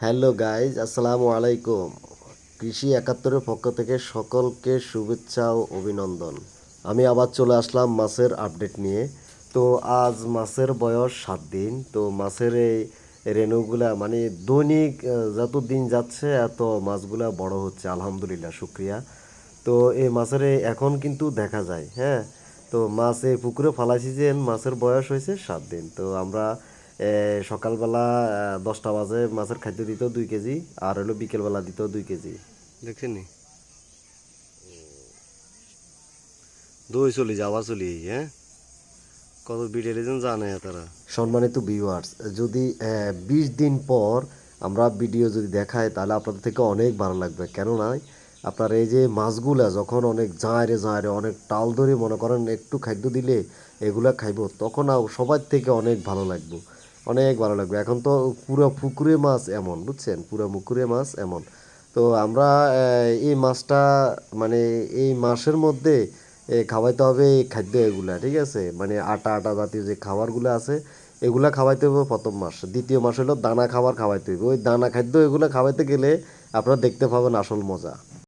Hello guys, আসসালামু আলাইকুম। কৃষি একাত্তরের পক্ষ থেকে সকলকে শুভেচ্ছা ও অভিনন্দন। আমি আবার চলে আসলাম মাছের আপডেট নিয়ে। তো আজ মাছের বয়স সাত দিন। তো মাছের এই রেণুগুলা মানে দৈনিক যত দিন যাচ্ছে, এত মাছগুলা বড় হচ্ছে। আলহামদুলিল্লাহ, শুক্রিয়া। তো এই মাছের এখন কিন্তু দেখা যায় হ্যাঁ? তো মাছ এই পুকুরে ফালাইছি যে, মাছের বয়স হয়েছে সাত দিন। তো আমরা সকালবেলা দশটা বাজে মাছের খাদ্য দিত দুই কেজি আর হলো বিকেলবেলা দিত দুই কেজি। দেখছেন নি? দই চলি যাওয়া চলি হ্যাঁ? কত বিটেলে যেন জানে তারা। সম্মানিত ভিউয়ার্স যদি বিশ দিন পর আমরা ভিডিও যদি দেখাই তাহলে আপনাদের থেকে অনেক ভালো লাগবে। কেননা আপনার এই যে মাছগুলা যখন অনেক জাঁয়রে জাঁয়রে অনেক টাল ধরে মনে করেন একটু খাদ্য দিলে এগুলা খাইবো তখন সবার থেকে অনেক ভালো লাগবে। অনেক ভালো লাগবে। এখন তো পুরো পুকুরে মাছ এমন, বুঝছেন? পুরো পুকুরে মাছ এমন। তো আমরা এই মাছটা মানে এই মাসের মধ্যে খাওয়াইতে হবে এই খাদ্য এগুলা, ঠিক আছে? মানে আটা আটা জাতীয় যে খাবারগুলো আছে, এগুলা খাওয়াইতে হবে প্রথম মাস। দ্বিতীয় মাস হলো দানা খাবার খাওয়াইতে হবে ওই দানা খাদ্য এগুলো খাওয়াইতে গেলে আপনারা দেখতে পাবেন আসল মজা।